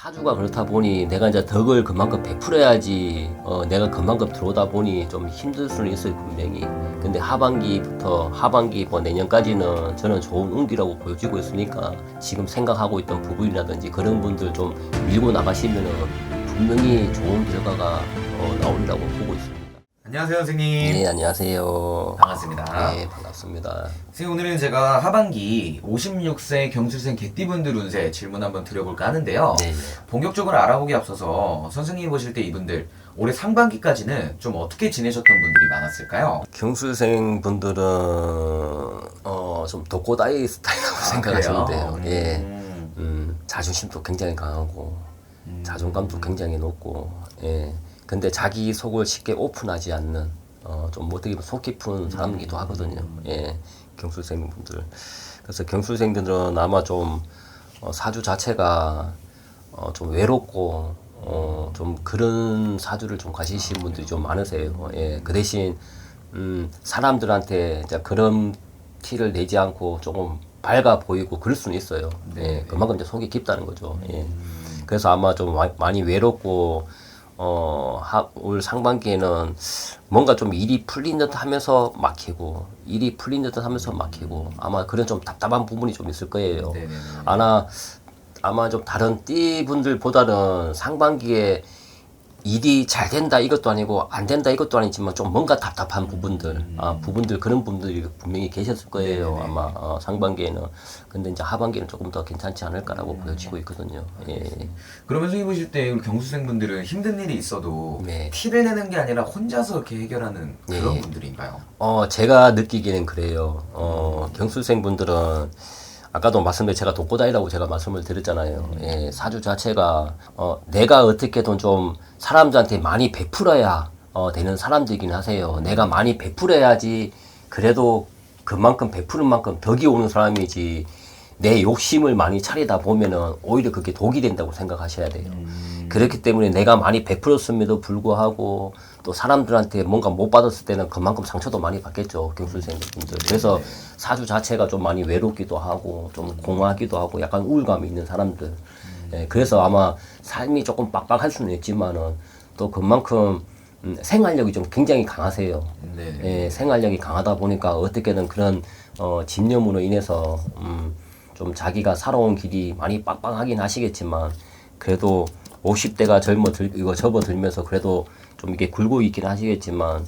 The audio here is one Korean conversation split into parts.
사주가 그렇다 보니 내가 이제 덕을 그만큼 베풀어야지 어, 내가 그만큼 들어오다 보니 좀 힘들 수는 있어요 분명히. 근데 하반기부터 하반기 뭐 내년까지는 저는 좋은 운기라고 보여지고 있으니까 지금 생각하고 있던 부분이라든지 그런 분들 좀 밀고 나가시면은 분명히 좋은 결과가 어, 나오리라고 보고 있습니다 안녕하세요 선생님 네 안녕하세요 반갑습니다 네 반갑습니다 선생님 오늘은 제가 하반기 56세 경술생 개띠분들 운세 질문 한번 드려볼까 하는데요 네, 네. 본격적으로 알아보기 앞서서 선생님이 보실 때 이분들 올해 상반기까지는 좀 어떻게 지내셨던 분들이 많았을까요? 경술생 분들은 어, 좀 독고다이 스타일이라고 생각하시면 돼요? 예. 음. 음, 자존심도 굉장히 강하고 자존감도 굉장히 높고 예. 근데 자기 속을 쉽게 오픈하지 않는 어, 좀 어떻게 보면 속 깊은 사람이기도 하거든요. 예. 경술생 분들. 그래서 경술생들은 아마 좀 어, 사주 자체가 어, 좀 외롭고 어, 좀 그런 사주를 좀 가지신 분들이 좀 많으세요. 예. 그 대신 음, 사람들한테 이제 그런 티를 내지 않고 조금 밝아 보이고 그럴 수는 있어요. 예. 그만큼 이제 속이 깊다는 거죠. 예. 그래서 아마 좀 마- 많이 외롭고 어, 하, 올 상반기에는 뭔가 좀 일이 풀린 듯 하면서 막히고, 일이 풀린 듯 하면서 막히고, 아마 그런 좀 답답한 부분이 좀 있을 거예요. 네네네. 아마, 아마 좀 다른 띠분들보다는 상반기에 일이 잘 된다 이것도 아니고 안 된다 이것도 아니지만 좀 뭔가 답답한 부분들 아 부분들 그런 분들이 분명히 계셨을 거예요 네네네. 아마 어, 상반기에는 근데 이제 하반기는 조금 더 괜찮지 않을까라고 보여지고 있거든요 예. 그러면 선생님 보실 때 우리 경술생분들은 힘든 일이 있어도 네. 티를 내는 게 아니라 혼자서 이렇게 해결하는 그런 예. 분들인가요? 어, 제가 느끼기에는 그래요. 어, 경술생분들은 아까도 말씀드린 제가 독고다이라고 제가 말씀을 드렸잖아요. 예, 사주 자체가 어, 내가 어떻게든 좀 사람들한테 많이 베풀어야 어, 되는 사람들이긴 하세요. 내가 많이 베풀어야지 그래도 그만큼 베푸는 만큼 덕이 오는 사람이지 내 욕심을 많이 차리다 보면은 오히려 그게 독이 된다고 생각하셔야 돼요. 그렇기 때문에 내가 많이 베풀었음에도 불구하고 또 사람들한테 뭔가 못 받았을 때는 그만큼 상처도 많이 받겠죠 경술생분들. 그래서 사주 자체가 좀 많이 외롭기도 하고 좀 공허하기도 하고 약간 우울감이 있는 사람들. 예, 그래서 아마 삶이 조금 빡빡할 수는 있지만은 또 그만큼 음, 생활력이 좀 굉장히 강하세요. 네. 예, 생활력이 강하다 보니까 어떻게든 그런 어, 집념으로 인해서 음, 좀 자기가 살아온 길이 많이 빡빡하긴 하시겠지만 그래도 50대가 젊어 들 이거 접어들면서 그래도 좀 이게 굴고 있긴 하시겠지만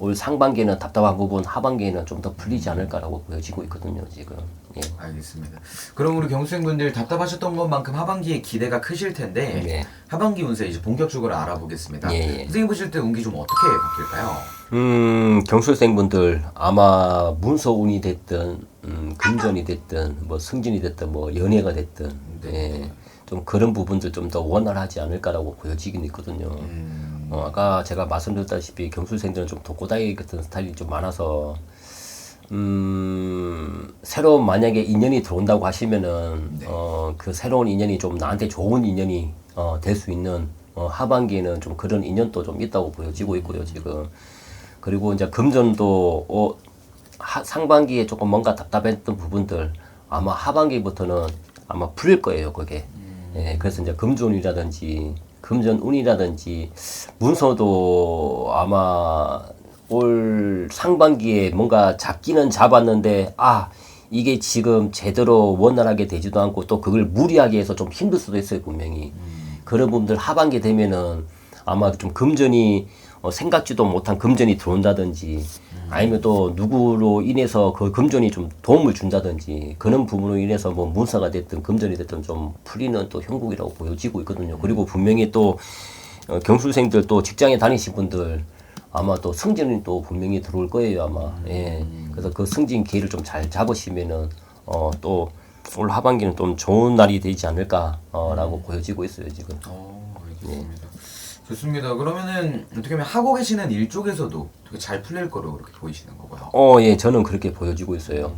올 상반기에는 답답한 부분 하반기에는 좀 더 풀리지 않을까라고 보여지고 있거든요 지금 예. 알겠습니다. 그럼 우리 경수생분들 답답하셨던 것만큼 하반기에 기대가 크실 텐데 네. 하반기 운세 이제 본격적으로 알아보겠습니다. 예, 예. 선생님 보실 때 운기 좀 어떻게 바뀔까요? 음, 경술생분들 아마 문서운이 됐든 음, 금전이 됐든 뭐 승진이 됐든 뭐 연애가 됐든 예, 좀 그런 부분들 좀 더 원활하지 않을까라고 보여지긴 있거든요. 어, 아까 제가 말씀드렸다시피 경술생들은 좀 독고다이 같은 스타일이 좀 많아서 음, 새로운 만약에 인연이 들어온다고 하시면은 어, 그 새로운 인연이 좀 나한테 좋은 인연이 어, 될 수 있는 어, 하반기에는 좀 그런 인연도 좀 있다고 보여지고 있고요 지금. 그리고 이제 금전도 어, 하, 상반기에 조금 뭔가 답답했던 부분들 아마 하반기부터는 아마 풀릴 거예요 그게 예, 그래서 이제 금전이라든지 금전운이라든지 문서도 아마 올 상반기에 뭔가 잡기는 잡았는데 아 이게 지금 제대로 원활하게 되지도 않고 또 그걸 무리하게 해서 좀 힘들 수도 있어요 분명히. 그런 분들 하반기 되면은 아마 좀 금전이 어, 생각지도 못한 금전이 들어온다든지 아니면 또 누구로 인해서 그 금전이 좀 도움을 준다든지 그런 부분으로 인해서 뭐 문서가 됐든 금전이 됐든 좀 풀리는 또 형국이라고 보여지고 있거든요. 그리고 분명히 또 어, 경술생들 또 직장에 다니신 분들 아마 또 승진이 또 분명히 들어올 거예요 아마. 예. 그래서 그 승진 기회를 좀 잘 잡으시면은 어 또 올 하반기는 좀 좋은 날이 되지 않을까라고 보여지고 있어요 지금. 어, 알겠습니다. 좋습니다. 그러면은 어떻게 보면 하고 계시는 일 쪽에서도 되게 잘 풀릴 거로 그렇게 보이시는 거고요. 어, 예, 저는 그렇게 보여지고 있어요.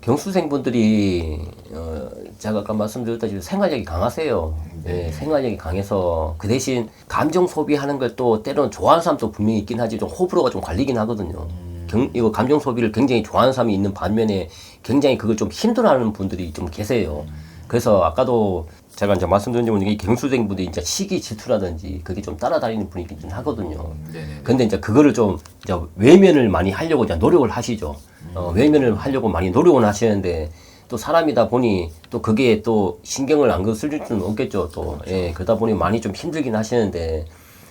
경수생분들이 어, 제가 아까 말씀드렸다시피 생활력이 강하세요. 예, 생활력이 강해서 그 대신 감정 소비하는 걸 또 때로는 좋아하는 사람도 분명히 있긴 하지 좀 호불호가 좀 갈리긴 하거든요. 경, 이거 감정 소비를 굉장히 좋아하는 사람이 있는 반면에 굉장히 그걸 좀 힘들어하는 분들이 좀 계세요. 그래서 아까도 제가 이제 말씀드린 점은 이 경수생 분들이 이제 시기 질투라든지 그게 좀 따라다니는 분이긴 하거든요. 음, 네네. 근데 이제 그거를 좀 이제 외면을 많이 하려고 이제 노력을 하시죠. 어, 외면을 하려고 많이 노력은 하시는데 또 사람이다 보니 또 그게 또 신경을 안쓸 수는 없겠죠. 또 예, 그러다 보니 많이 좀 힘들긴 하시는데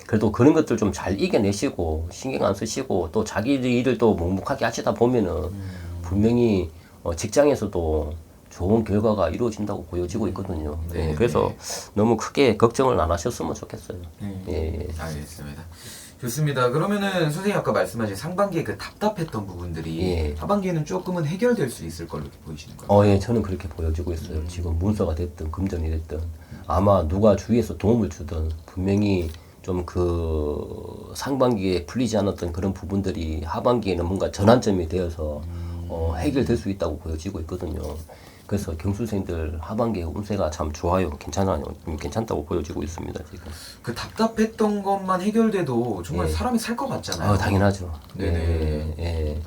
그래도 그런 것들 좀 잘 이겨내시고 신경 안 쓰시고 또 자기 일을 또 묵묵하게 하시다 보면은 분명히 어, 직장에서도 좋은 결과가 이루어진다고 보여지고 있거든요. 네, 예, 그래서 너무 크게 걱정을 안 하셨으면 좋겠어요. 음. 예. 알겠습니다. 좋습니다. 그러면은 선생님 아까 말씀하신 상반기에 그 답답했던 부분들이 예. 하반기에는 조금은 해결될 수 있을 걸로 보이시는 거예요. 어, 예, 저는 그렇게 보여지고 있어요. 지금 문서가 됐든 금전이 됐든 아마 누가 주위에서 도움을 주든 분명히 좀 그 상반기에 풀리지 않았던 그런 부분들이 하반기에는 뭔가 전환점이 되어서 어, 해결될 수 있다고 보여지고 있거든요. 그래서 경수생들 하반기에 운세가 참 좋아요. 괜찮아요. 음, 괜찮다고 보여지고 있습니다, 지금. 그 답답했던 것만 해결돼도 정말 예. 사람이 살 것 같잖아요. 아, 당연하죠. 네네. 예, 예.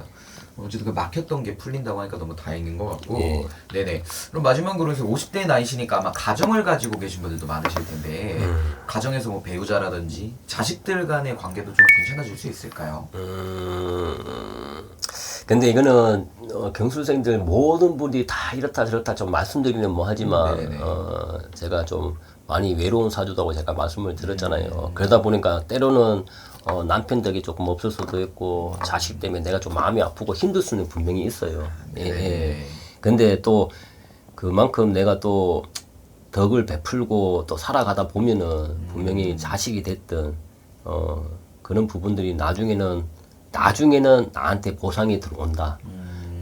어쨌든 그 막혔던 게 풀린다고 하니까 너무 다행인 것 같고 예. 네네 그럼 마지막으로 해서 50대 나이시니까 아마 가정을 가지고 계신 분들도 많으실 텐데 음. 가정에서 뭐 배우자라든지 자식들 간의 관계도 좀 괜찮아질 수 있을까요? 음, 근데 이거는 어, 경수생들 모든 분들이 다 이렇다 저렇다 좀 말씀드리는 뭐 하지만 네네네. 어, 제가 좀 많이 외로운 사주다고 제가 말씀을 드렸잖아요. 그러다 보니까 때로는 어, 남편 덕이 조금 없을 수도 있고 자식 때문에 내가 좀 마음이 아프고 힘들 수는 분명히 있어요. 예, 예. 근데 또 그만큼 내가 또 덕을 베풀고 또 살아가다 보면은 분명히 자식이 됐든 어 그런 부분들이 나중에는 나중에는 나한테 보상이 들어온다.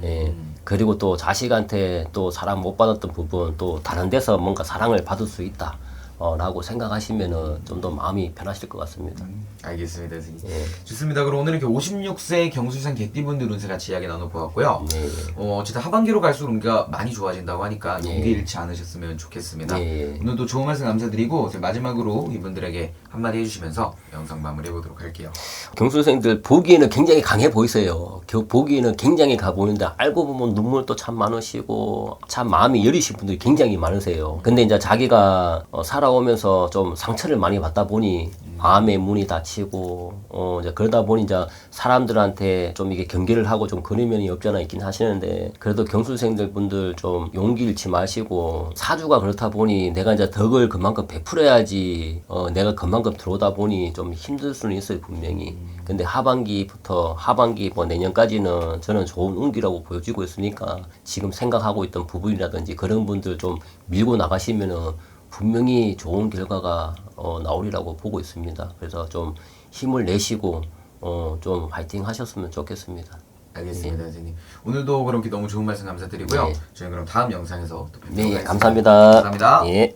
예. 그리고 또 자식한테 또 사랑 못 받았던 부분 또 다른 데서 뭔가 사랑을 받을 수 있다. 어, 라고 생각하시면은 좀 더 마음이 편하실 것 같습니다. 알겠습니다 선생님 예. 좋습니다 그럼 오늘 이렇게 56세 경수생 개띠분들 운세 같이 이야기 나눠보았고요 네. 어, 어쨌든 하반기로 갈수록 우리가 많이 좋아진다고 하니까 예. 용기 잃지 않으셨으면 좋겠습니다. 예. 오늘도 좋은 말씀 감사드리고 이제 마지막으로 이분들에게 한마디 해주시면서 영상 마무리해 보도록 할게요. 경수생들 보기에는 굉장히 강해 보이세요. 겨- 보기에는 굉장히 가 보이는데 알고 보면 눈물도 참 많으시고 참 마음이 여리신 분들이 굉장히 많으세요. 근데 이제 자기가 어, 살아 오면서 좀 상처를 많이 받다 보니 마음의 문이 닫히고 어 이제 그러다 보니 이제 사람들한테 좀 이게 경계를 하고 좀 그런 면이 없잖아 있긴 하시는데 그래도 경수생들 분들 좀 용기 잃지 마시고 사주가 그렇다 보니 내가 이제 덕을 그만큼 베풀어야지 어 내가 그만큼 들어오다 보니 좀 힘들 수는 있어요 분명히. 근데 하반기부터 하반기 뭐 내년까지는 저는 좋은 운기라고 보여지고 있으니까 지금 생각하고 있던 부분이라든지 그런 분들 좀 밀고 나가시면은 분명히 좋은 결과가 어, 나오리라고 보고 있습니다. 그래서 좀 힘을 내시고 어, 좀 화이팅 하셨으면 좋겠습니다. 알겠습니다, 선생님. 오늘도 그렇게 너무 좋은 말씀 감사드리고요. 네. 저희 그럼 다음 영상에서 또 뵙도록 네, 하겠습니다. 감사합니다. 감사합니다. 예.